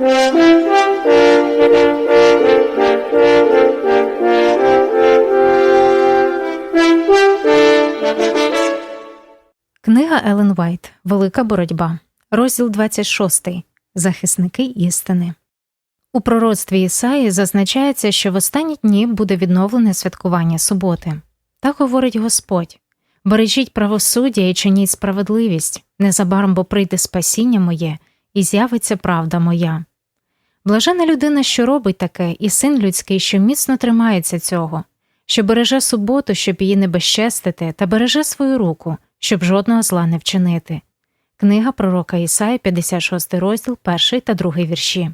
Книга Елен Вайт Велика боротьба. Розділ 26. Захисники істини. У пророцтві Ісаї зазначається, що в останні дні буде відновлене святкування суботи. Так говорить Господь бережіть правосуддя і чиніть справедливість, незабаром бо прийде спасіння моє, і з'явиться правда моя. Блажена людина, що робить таке, і син людський, що міцно тримається цього, що береже суботу, щоб її не безчестити, та береже свою руку, щоб жодного зла не вчинити. Книга пророка Ісаї, 56 розділ, 1 та 2 вірші.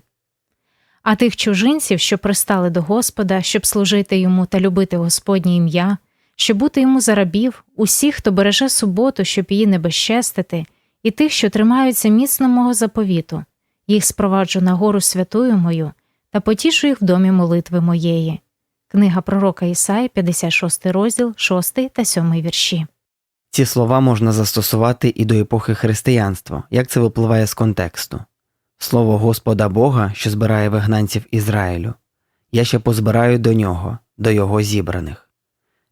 А тих чужинців, що пристали до Господа, щоб служити йому та любити Господнє ім'я, щоб бути йому за рабів, усіх, хто береже суботу, щоб її не безчестити, і тих, що тримаються міцно мого заповіту, їх спроваджу на гору святую мою та потішу їх в домі молитви моєї. Книга пророка Ісаї, 56 розділ, 6 та 7 вірші. Ці слова можна застосувати і до епохи християнства, як це випливає з контексту. Слово Господа Бога, що збирає вигнанців Ізраїлю, я ще позбираю до нього, до його зібраних.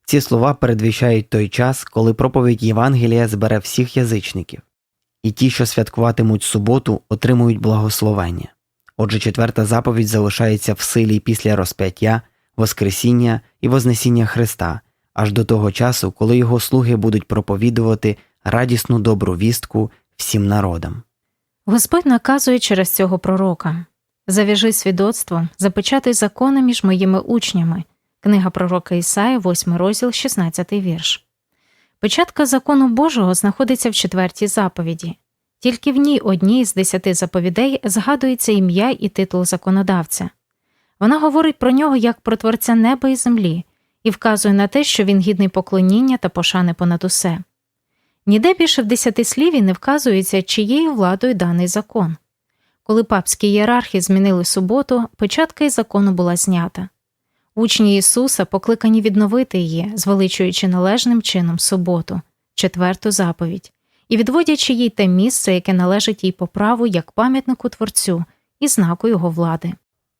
Ці слова передвіщають той час, коли проповідь Євангелія збере всіх язичників, і ті, що святкуватимуть суботу, отримують благословення. Отже, четверта заповідь залишається в силі після розп'яття, Воскресіння і Вознесіння Христа, аж до того часу, коли його слуги будуть проповідувати радісну добру вістку всім народам. Господь наказує через цього пророка Зав'яжи свідоцтво, запечатай закони між моїми учнями. Книга пророка Ісаї, 8 розділ, 16 вірш. Печатка закону Божого знаходиться в четвертій заповіді. Тільки в ній одній з десяти заповідей згадується ім'я і титул законодавця. Вона говорить про нього як про творця неба і землі і вказує на те, що він гідний поклоніння та пошани понад усе. Ніде більше в десяти сліві не вказується, чиєю владою даний закон. Коли папські ієрархи змінили суботу, печатка із закону була знята. Учні Ісуса покликані відновити її, звеличуючи належним чином суботу, четверту заповідь, і відводячи їй те місце, яке належить їй по праву як пам'ятнику творцю і знаку його влади.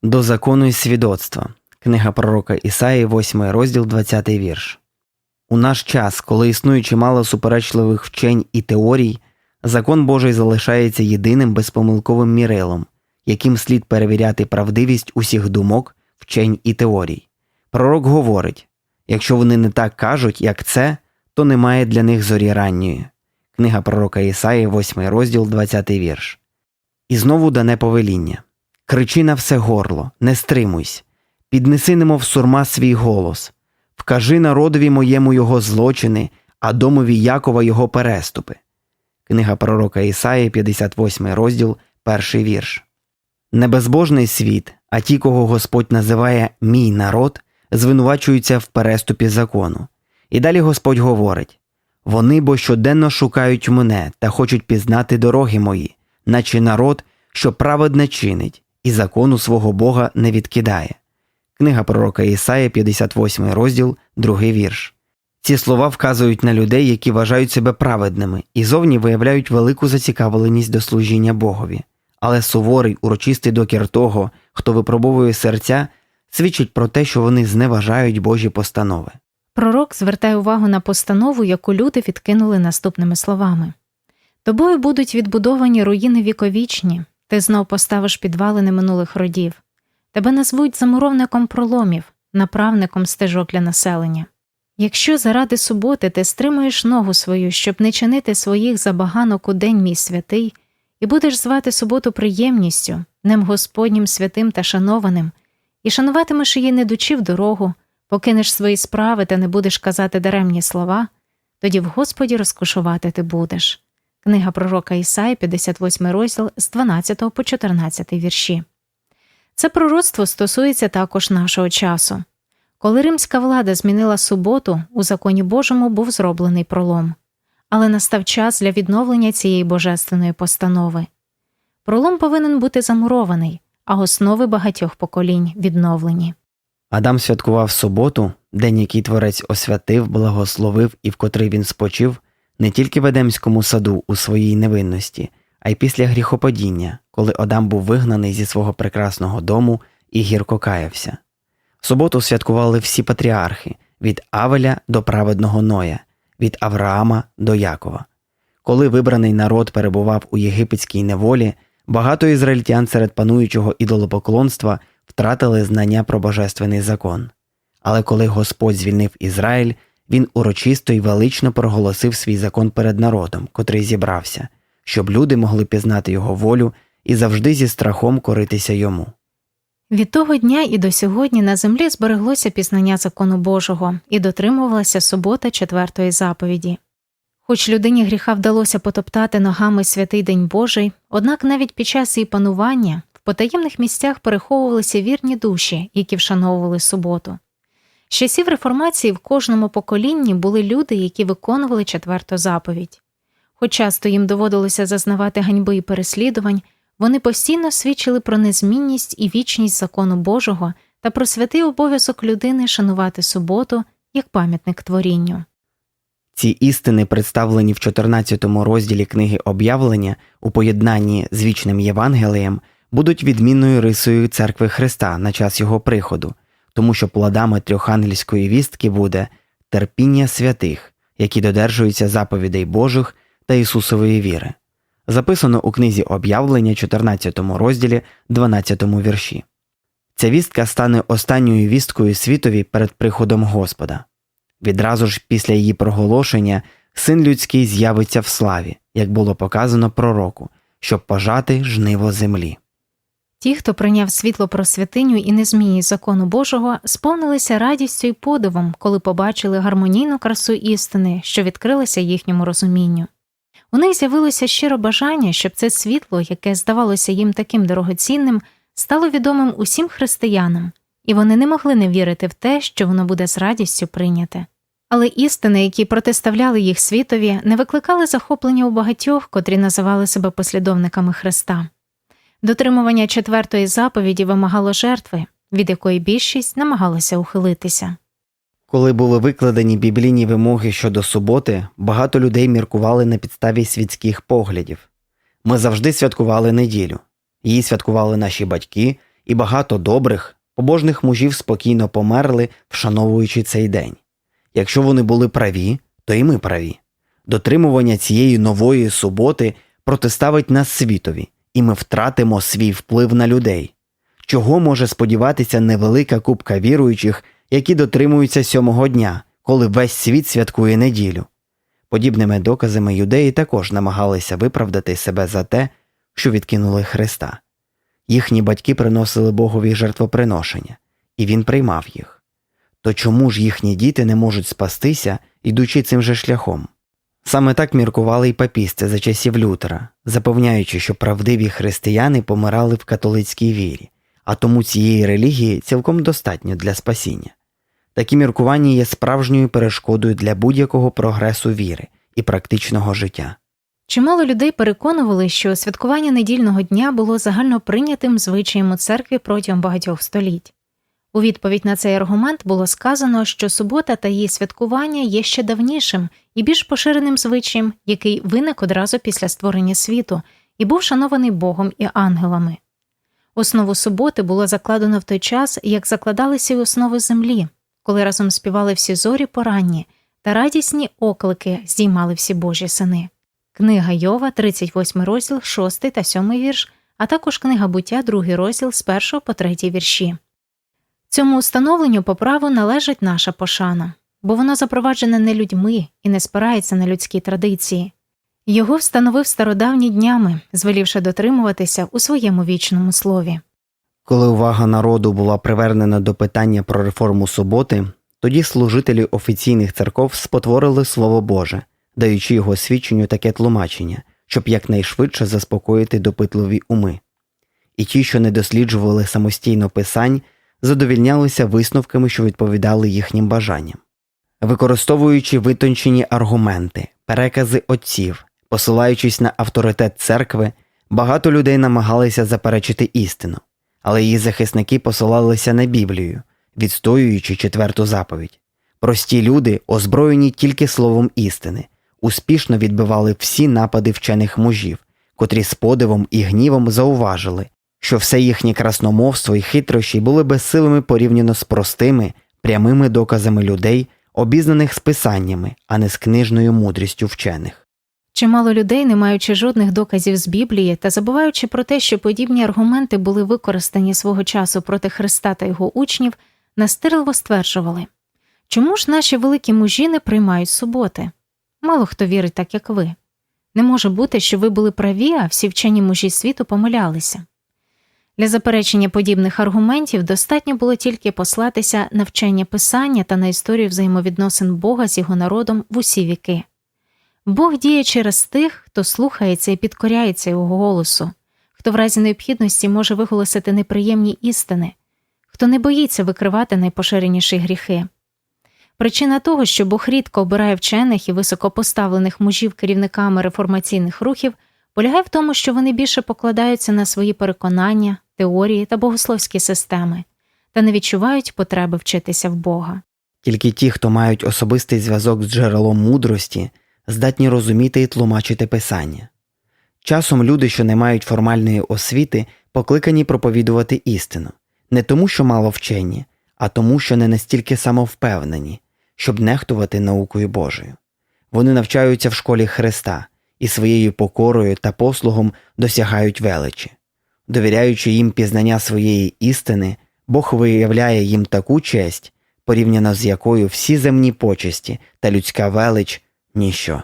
До закону і свідоцтва. Книга пророка Ісаї, 8 розділ, 20 вірш. У наш час, коли існує чимало суперечливих вчень і теорій, закон Божий залишається єдиним безпомилковим мірилом, яким слід перевіряти правдивість усіх думок, вчень і теорій. Пророк говорить якщо вони не так кажуть, як це, то немає для них зорі ранньої. Книга пророка Ісаї, 8 розділ, 20 вірш. І знову дане повеління Кричи на все горло, не стримуйся, піднеси немов сурма свій голос, вкажи народові моєму його злочини, а домові Якова його переступи. Книга пророка Ісаї, 58 розділ, перший вірш. Небезбожний світ, а ті, кого Господь називає мій народ, звинувачуються в переступі закону. І далі Господь говорить вони бо щоденно шукають мене та хочуть пізнати дороги мої, наче народ, що праведне чинить, і закону свого Бога не відкидає. Книга пророка Ісаї, 58 розділ, 2 вірш. Ці слова вказують на людей, які вважають себе праведними і зовні виявляють велику зацікавленість до служіння Богові, але суворий, урочистий докір того, хто випробовує серця, свідчить про те, що вони зневажають Божі постанови. Пророк звертає увагу на постанову, яку люди відкинули наступними словами Тобою будуть відбудовані руїни віковічні, ти знов поставиш підвалини минулих родів, тебе назвуть замуровником проломів, направником стежок для населення. Якщо заради суботи ти стримуєш ногу свою, щоб не чинити своїх забаганок у день мій святий, і будеш звати суботу приємністю, днем Господнім святим та шанованим, і шануватимеш її не дучи в дорогу, покинеш свої справи та не будеш казати даремні слова, тоді в Господі розкошувати ти будеш. Книга пророка Ісаї, 58 розділ з 12 по 14 вірші. Це пророцтво стосується також нашого часу. Коли римська влада змінила суботу, у законі Божому був зроблений пролом, але настав час для відновлення цієї божественної постанови. Пролом повинен бути замурований, а основи багатьох поколінь відновлені. Адам святкував суботу, день, який творець освятив, благословив і в котрий він спочив, не тільки в Едемському саду у своїй невинності, а й після гріхопадіння, коли Адам був вигнаний зі свого прекрасного дому і гірко каявся. Суботу святкували всі патріархи від Авеля до праведного Ноя, від Авраама до Якова. Коли вибраний народ перебував у єгипетській неволі, багато ізраїльтян серед пануючого ідолопоклонства втратили знання про божественний закон. Але коли Господь звільнив Ізраїль, він урочисто й велично проголосив свій закон перед народом, котрий зібрався, щоб люди могли пізнати його волю і завжди зі страхом коритися йому. Від того дня і до сьогодні на землі збереглося пізнання закону Божого і дотримувалася субота четвертої заповіді. Хоч людині гріха вдалося потоптати ногами святий день Божий, однак навіть під час її панування в потаємних місцях переховувалися вірні душі, які вшановували суботу. З часів реформації в кожному поколінні були люди, які виконували четверту заповідь. Хоч часто їм доводилося зазнавати ганьби і переслідувань, вони постійно свідчили про незмінність і вічність закону Божого та про святий обов'язок людини шанувати суботу як пам'ятник творінню. Ці істини, представлені в 14 розділі книги об'явлення у поєднанні з вічним Євангелієм, будуть відмінною рисою церкви Христа на час його приходу, тому що плодами трьохангельської вістки буде терпіння святих, які додержуються заповідей Божих та Ісусової віри. Записано у книзі об'явлення, 14 розділі, 12 вірші. Ця вістка стане останньою вісткою світові перед приходом Господа. Відразу ж після її проголошення син людський з'явиться в славі, як було показано пророку, щоб пожати жниво землі. Ті, хто прийняв світло про святиню і незмінність закону Божого, сповнилися радістю і подивом, коли побачили гармонійну красу істини, що відкрилася їхньому розумінню. У них з'явилося щире бажання, щоб це світло, яке здавалося їм таким дорогоцінним, стало відомим усім християнам, і вони не могли не вірити в те, що воно буде з радістю прийняте. Але істини, які протиставляли їх світові, не викликали захоплення у багатьох, котрі називали себе послідовниками Христа. Дотримування четвертої заповіді вимагало жертви, від якої більшість намагалася ухилитися. Коли були викладені біблійні вимоги щодо суботи, багато людей міркували на підставі світських поглядів. Ми завжди святкували неділю. Її святкували наші батьки, і багато добрих, побожних мужів спокійно померли, вшановуючи цей день. Якщо вони були праві, то і ми праві. Дотримування цієї нової суботи протиставить нас світові, і ми втратимо свій вплив на людей. Чого може сподіватися невелика купка віруючих, які дотримуються сьомого дня, коли весь світ святкує неділю? Подібними доказами юдеї також намагалися виправдати себе за те, що відкинули Христа. Їхні батьки приносили Богові жертвоприношення, і він приймав їх. То чому ж їхні діти не можуть спастися, ідучи цим же шляхом? Саме так міркували й папісти за часів Лютера, запевняючи, що правдиві християни помирали в католицькій вірі, а тому цієї релігії цілком достатньо для спасіння. Такі міркування є справжньою перешкодою для будь-якого прогресу віри і практичного життя. Чимало людей переконували, що святкування недільного дня було загально прийнятим звичаєм у церкві протягом багатьох століть. У відповідь на цей аргумент було сказано, що субота та її святкування є ще давнішим і більш поширеним звичаєм, який виник одразу після створення світу і був шанований Богом і ангелами. Основу суботи було закладено в той час, як закладалися й основи землі, коли разом співали всі зорі поранні та радісні оклики здіймали всі Божі сини. Книга Йова, 38 розділ, 6 та 7 вірш, а також книга буття, 2 розділ з 1 по 3 вірші. Цьому установленню по праву належить наша пошана, бо воно запроваджене не людьми і не спирається на людські традиції. Його встановив стародавні днями, звелівши дотримуватися у своєму вічному слові. Коли увага народу була привернена до питання про реформу суботи, тоді служителі офіційних церков спотворили Слово Боже, даючи його свідченню таке тлумачення, щоб якнайшвидше заспокоїти допитливі уми. І ті, що не досліджували самостійно писань, задовільнялися висновками, що відповідали їхнім бажанням. Використовуючи витончені аргументи, перекази отців, посилаючись на авторитет церкви, багато людей намагалися заперечити істину, але її захисники посилалися на Біблію, відстоюючи четверту заповідь. Прості люди, озброєні тільки словом істини, успішно відбивали всі напади вчених мужів, котрі з подивом і гнівом зауважили, що все їхнє красномовство і хитрощі були безсилими порівняно з простими, прямими доказами людей, обізнаних з писаннями, а не з книжною мудрістю вчених. Чимало людей, не маючи жодних доказів з Біблії та забуваючи про те, що подібні аргументи були використані свого часу проти Христа та його учнів, настирливо стверджували чому ж наші великі мужі не приймають суботи? Мало хто вірить так, як ви. Не може бути, що ви були праві, а всі вчені мужі світу помилялися. Для заперечення подібних аргументів достатньо було тільки послатися на вчення писання та на історію взаємовідносин Бога з його народом в усі віки. Бог діє через тих, хто слухається і підкоряється його голосу, хто в разі необхідності може виголосити неприємні істини, хто не боїться викривати найпоширеніші гріхи. Причина того, що Бог рідко обирає вчених і високопоставлених мужів керівниками реформаційних рухів, полягає в тому, що вони більше покладаються на свої переконання, теорії та богословські системи, та не відчувають потреби вчитися в Бога. Тільки ті, хто мають особистий зв'язок з джерелом мудрості, здатні розуміти і тлумачити писання. Часом люди, що не мають формальної освіти, покликані проповідувати істину, не тому, що мало вчені, а тому, що не настільки самовпевнені, щоб нехтувати наукою Божою. Вони навчаються в школі Христа і своєю покорою та послугом досягають величі. Довіряючи їм пізнання своєї істини, Бог виявляє їм таку честь, порівняно з якою всі земні почесті та людська велич ніщо.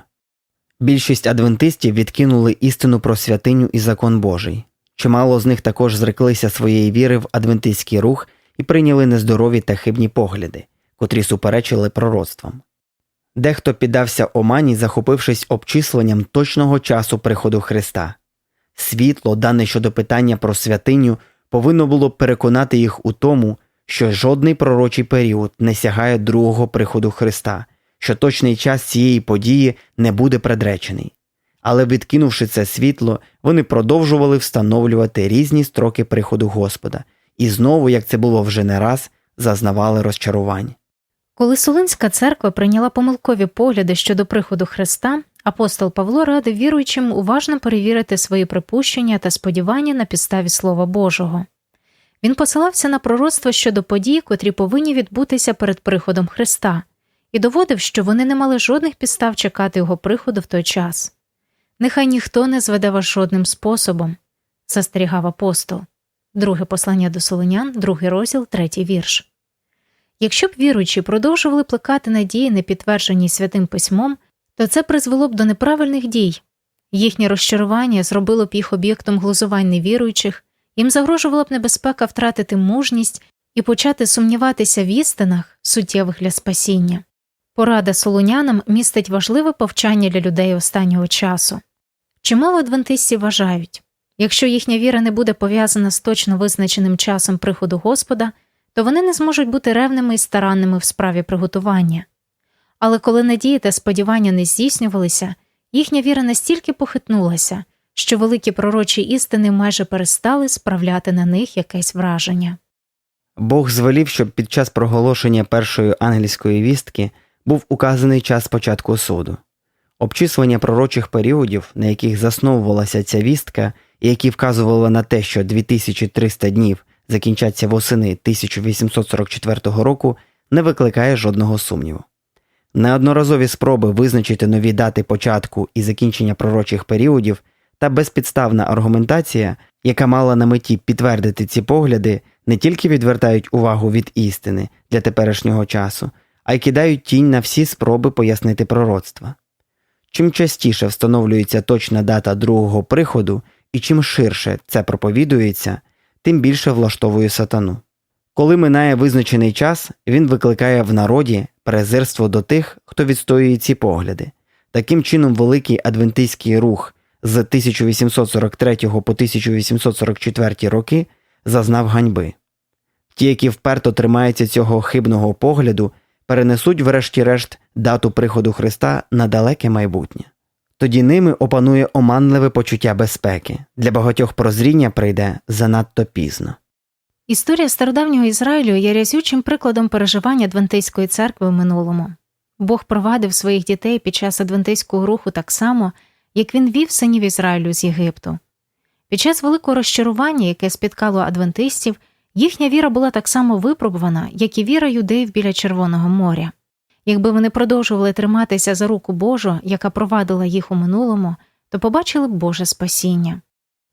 Більшість адвентистів відкинули істину про святиню і закон Божий. Чимало з них також зреклися своєї віри в адвентистський рух і прийняли нездорові та хибні погляди, котрі суперечили пророцтвам. Дехто піддався омані, захопившись обчисленням точного часу приходу Христа. Світло, дане щодо питання про святиню, повинно було переконати їх у тому, що жодний пророчий період не сягає другого приходу Христа, що точний час цієї події не буде предречений. Але відкинувши це світло, вони продовжували встановлювати різні строки приходу Господа, і знову, як це було вже не раз, зазнавали розчарувань. Коли Сулинська церква прийняла помилкові погляди щодо приходу Христа, апостол Павло радив віруючим уважно перевірити свої припущення та сподівання на підставі Слова Божого. Він посилався на пророцтво щодо подій, котрі повинні відбутися перед приходом Христа, і доводив, що вони не мали жодних підстав чекати його приходу в той час. Нехай ніхто не зведе вас жодним способом, застерігав апостол. Друге послання до Солонян, другий розділ, третій вірш. Якщо б віруючі продовжували плекати надії, не підтверджені святим письмом, то це призвело б до неправильних дій. Їхнє розчарування зробило б їх об'єктом глузувань невіруючих, їм загрожувала б небезпека втратити мужність і почати сумніватися в істинах, суттєвих для спасіння. Порада солунянам містить важливе повчання для людей останнього часу. Чимало адвентистів вважають якщо їхня віра не буде пов'язана з точно визначеним часом приходу Господа, то вони не зможуть бути ревними і старанними в справі приготування. Але коли надії та сподівання не здійснювалися, їхня віра настільки похитнулася, що великі пророчі істини майже перестали справляти на них якесь враження. Бог звелів, щоб під час проголошення першої ангельської вістки був указаний час початку суду. Обчислення пророчих періодів, на яких засновувалася ця вістка, і які вказували на те, що 2300 днів закінчаться восени 1844 року, не викликає жодного сумніву. Неодноразові спроби визначити нові дати початку і закінчення пророчих періодів та безпідставна аргументація, яка мала на меті підтвердити ці погляди, не тільки відвертають увагу від істини для теперішнього часу, а й кидають тінь на всі спроби пояснити пророцтва. Чим частіше встановлюється точна дата другого приходу і чим ширше це проповідується, тим більше влаштовує сатану. Коли минає визначений час, він викликає в народі презирство до тих, хто відстоює ці погляди. Таким чином, великий адвентистський рух з 1843 по 1844 роки зазнав ганьби. Ті, які вперто тримаються цього хибного погляду, перенесуть, врешті-решт, дату приходу Христа на далеке майбутнє. Тоді ними опанує оманливе почуття безпеки. Для багатьох прозріння прийде занадто пізно. Історія стародавнього Ізраїлю є рязючим прикладом переживання Адвентистської церкви в минулому. Бог провадив своїх дітей під час адвентистського руху так само, як він вів синів Ізраїлю з Єгипту. Під час великого розчарування, яке спіткало адвентистів, їхня віра була так само випробувана, як і віра юдеїв біля Червоного моря. Якби вони продовжували триматися за руку Божу, яка провадила їх у минулому, то побачили б Боже спасіння.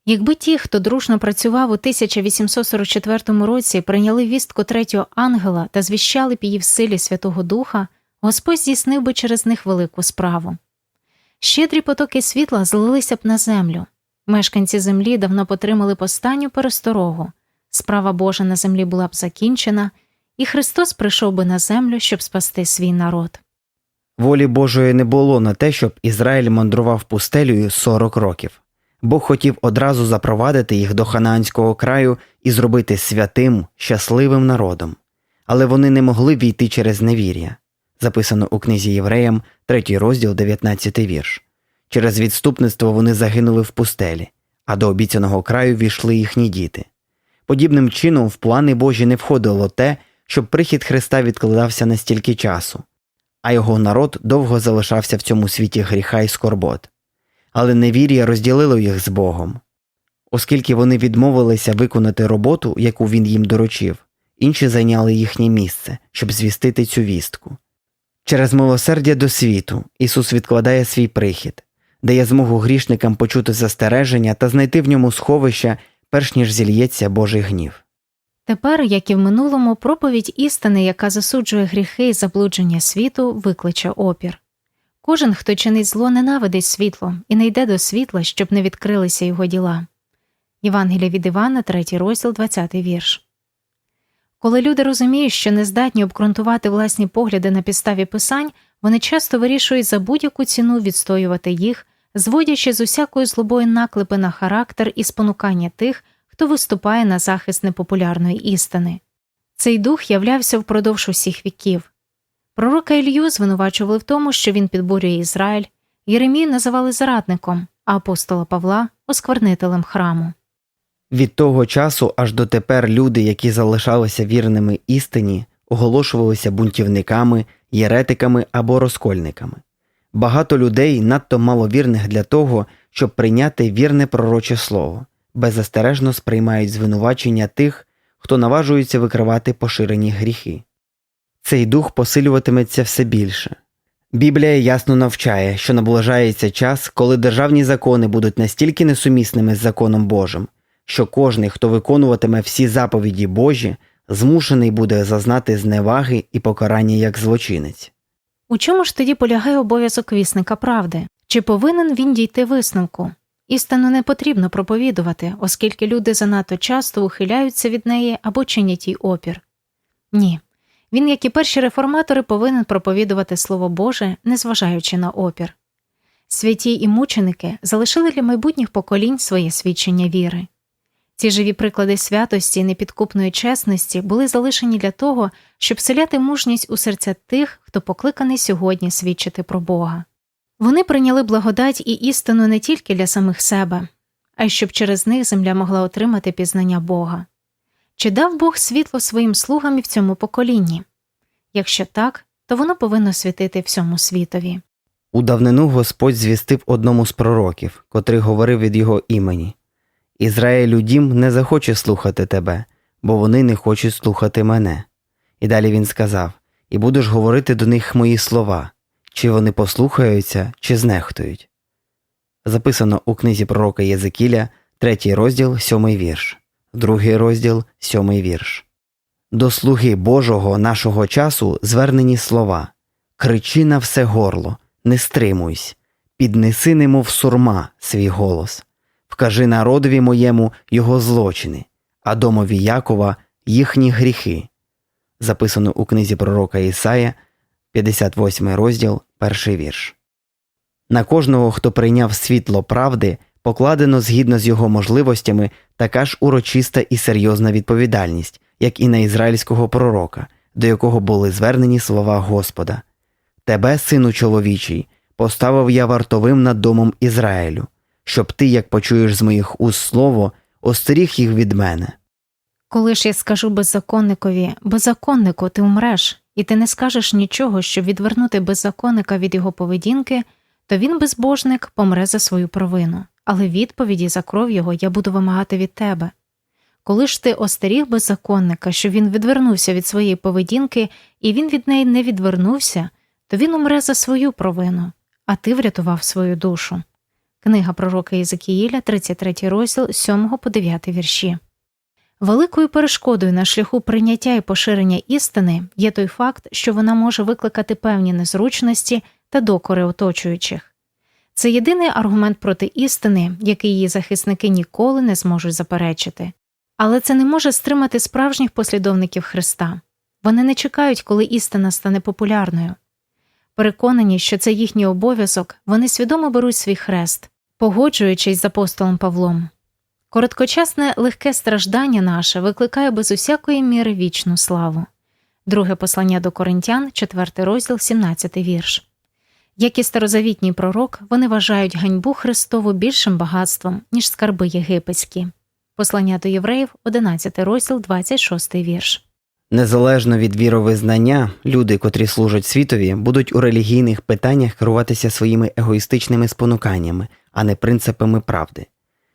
Якби ті, хто дружно працював у 1844 році, прийняли вістку третього ангела та звіщали б її в силі Святого Духа, Господь здійснив би через них велику справу. Щедрі потоки світла злилися б на землю. Мешканці землі давно потримали б останню пересторогу. Справа Божа на землі була б закінчена, і Христос прийшов би на землю, щоб спасти свій народ. Волі Божої не було на те, щоб Ізраїль мандрував пустелею 40 років. Бог хотів одразу запровадити їх до ханаанського краю і зробити святим, щасливим народом. Але вони не могли війти через невір'я. Записано у книзі Євреям, 3 розділ, 19 вірш. Через відступництво вони загинули в пустелі, а до обіцяного краю війшли їхні діти. Подібним чином в плани Божі не входило те, щоб прихід Христа відкладався на стільки часу, а його народ довго залишався в цьому світі гріха і скорбот. Але невір'я розділило їх з Богом. Оскільки вони відмовилися виконати роботу, яку він їм доручив, інші зайняли їхнє місце, щоб звістити цю вістку. Через милосердя до світу Ісус відкладає свій прихід, дає змогу грішникам почути застереження та знайти в ньому сховище, перш ніж зільється Божий гнів. Тепер, як і в минулому, проповідь істини, яка засуджує гріхи і заблудження світу, викличе опір. Кожен, хто чинить зло, ненавидить світло і не йде до світла, щоб не відкрилися його діла. Євангелія від Івана, 3 розділ, 20 вірш. Коли люди розуміють, що не здатні обґрунтувати власні погляди на підставі писань, вони часто вирішують за будь-яку ціну відстоювати їх, зводячи з усякою злобою наклепи на характер і спонукання тих, хто виступає на захист непопулярної істини. Цей дух являвся впродовж усіх віків. Пророка Ілью звинувачували в тому, що він підбурює Ізраїль, Єремію називали зрадником, а апостола Павла осквернителем храму. Від того часу аж дотепер люди, які залишалися вірними істині, оголошувалися бунтівниками, єретиками або розкольниками. Багато людей надто маловірних для того, щоб прийняти вірне пророче слово, беззастережно сприймають звинувачення тих, хто наважується викривати поширені гріхи. Цей дух посилюватиметься все більше. Біблія ясно навчає, що наближається час, коли державні закони будуть настільки несумісними з законом Божим, що кожний, хто виконуватиме всі заповіді Божі, змушений буде зазнати зневаги і покарання як злочинець. У чому ж тоді полягає обов'язок вісника правди? Чи повинен він дійти висновку? Істину не потрібно проповідувати, оскільки люди занадто часто ухиляються від неї або чинять їй опір. Ні. Він, як і перші реформатори, повинен проповідувати Слово Боже, незважаючи на опір. Святі і мученики залишили для майбутніх поколінь своє свідчення віри. Ці живі приклади святості і непідкупної чесності були залишені для того, щоб селяти мужність у серця тих, хто покликаний сьогодні свідчити про Бога. Вони прийняли благодать і істину не тільки для самих себе, а й щоб через них земля могла отримати пізнання Бога. Чи дав Бог світло своїм слугам і в цьому поколінні? Якщо так, то воно повинно світити всьому світові. У давнину Господь звістив одному з пророків, котрий говорив від його імені Ізраїлю дім не захоче слухати тебе, бо вони не хочуть слухати мене. І далі він сказав І будеш говорити до них мої слова, чи вони послухаються, чи знехтують. Записано у книзі пророка Єзекіля, 3 розділ, 7 вірш, 2 розділ, 7 вірш. До слуги Божого нашого часу звернені слова Кричи на все горло, не стримуйсь, піднеси немов сурма свій голос, вкажи народові моєму його злочини, а домові Якова їхні гріхи. Записано у книзі пророка Ісая, 58 розділ, перший вірш. На кожного, хто прийняв світло правди, покладено згідно з його можливостями така ж урочиста і серйозна відповідальність, як і на ізраїльського пророка, до якого були звернені слова Господа. Тебе, сину чоловічий, поставив я вартовим над домом Ізраїлю, щоб ти, як почуєш з моїх уст слово, остеріг їх від мене. Коли ж я скажу беззаконникові, беззаконнику, ти умреш, і ти не скажеш нічого, щоб відвернути беззаконника від його поведінки, то він, безбожник, помре за свою провину, але відповіді за кров його я буду вимагати від тебе. Коли ж ти остеріг беззаконника, що він відвернувся від своєї поведінки, і він від неї не відвернувся, то він умре за свою провину, а ти врятував свою душу. Книга пророка Єзекіїля, 33 розділ, 7 по 9 вірші. Великою перешкодою на шляху прийняття і поширення істини є той факт, що вона може викликати певні незручності та докори оточуючих. Це єдиний аргумент проти істини, який її захисники ніколи не зможуть заперечити. Але це не може стримати справжніх послідовників Христа. Вони не чекають, коли істина стане популярною. Переконані, що це їхній обов'язок, вони свідомо беруть свій хрест, погоджуючись з апостолом Павлом. Короткочасне легке страждання наше викликає без усякої міри вічну славу. Друге послання до Коринтян, 4 розділ, 17 вірш. Як і старозавітній пророк, вони вважають ганьбу Христову більшим багатством, ніж скарби єгипетські. Послання до євреїв, 11 розділ, 26 вірш. Незалежно від віровизнання, люди, котрі служать світові, будуть у релігійних питаннях керуватися своїми егоїстичними спонуканнями, а не принципами правди.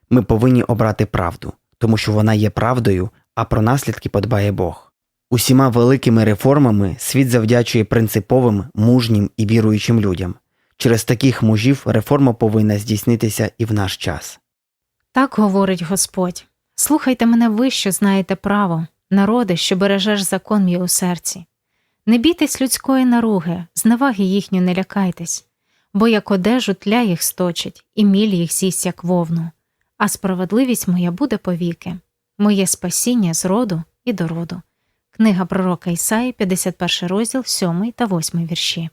Ми повинні обрати правду, тому що вона є правдою, а про наслідки подбає Бог. Усіма великими реформами світ завдячує принциповим, мужнім і віруючим людям. Через таких мужів реформа повинна здійснитися і в наш час. Так говорить Господь. Слухайте мене ви, що знаєте право, народи, що бережеш закон мій у серці. Не бійтесь людської наруги, зневаги їхню не лякайтесь, бо як одежу тля їх сточить, і міль їх з'їсть, як вовну, а справедливість моя буде повіки, моє спасіння з роду і до роду. Книга пророка Ісаї, 51 розділ, 7 та 8 вірші.